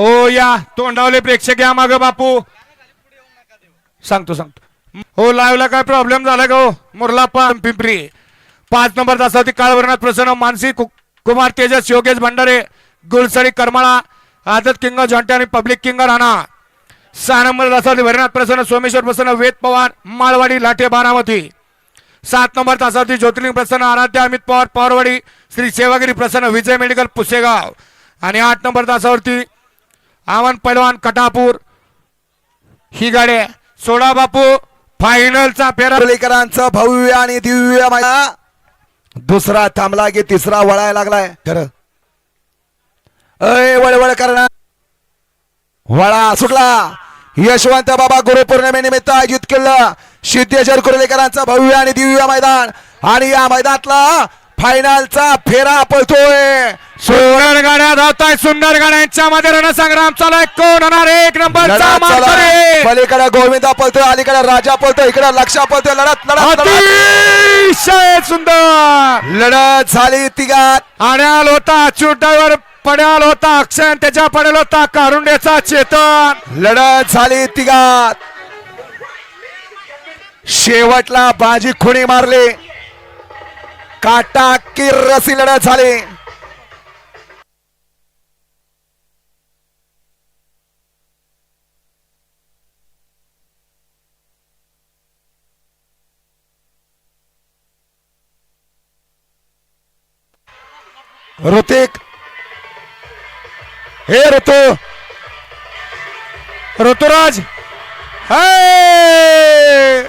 हो या. तोंडावले प्रेक्षक या माग बापू. सांगतो सांगतो. हो लाईव्हला काय प्रॉब्लेम झाला का हो? मुरलाप्पा पिंपरी. पाच नंबर तासावरती काळवरणात प्रसन्न मानसी कु- कुमार तेजस योगेश भंडारे गुलसरी करमाळा आदत किंग झॉन्टे आणि पब्लिक किंग राणा. सहा नंबर तासावरती भैरनाथ प्रसन्न सोमेश्वर प्रसन्न वेद पवार माळवाडी लाठे बारामती. सात नंबर तासावरती ज्योतिर्लिंग प्रसन्न आराध्य अमित पवार पवारवाडी श्री सेवागिरी प्रसन्न विजय मेडिकल पुसेगाव. आणि आठ नंबर तासावरती आवन पैलवान कटापूर. ही गाडी. सोडा बापू फायनलचा फेरा. मुरलीकरांचं भव्य आणि दिव्य मैदान. दुसरा थांबला की तिसरा वळायला लागलाय. खरं. अय वळवळ करणार. वळा सुटला. यशवंत बाबा गुरुपौर्णिमेनिमित्त आयोजित केलं. सिद्धेश्वर कुर्लेकरांचं भव्य आणि दिव्य मैदान. आणि या मैदानातला फायनलचा फेरा पळतोय. सुंदर गाड्या सुंदर गाड्यांच्या मध्ये रणसंग्राम चालू आहे कोण होणार? एक नंबरचा. मानकरी पलीकडे गोविंदा पळतोय अलीकडे राजा पळतोय इकडे लक्षा पळतोय लढत लढत अतिशय सुंदर. लढत झाली तिघात. आण्याल होता चुटावर पड्याल होता अक्षय त्याच्या पडेल होता कारुंड्याचा चेतन. लढत झाली तिघात. शेवटला बाजी खुणी मारली. काटा किर्रसी लढत झाली. ऋतिक. हे ऋतू. ऋतुराज. हाय!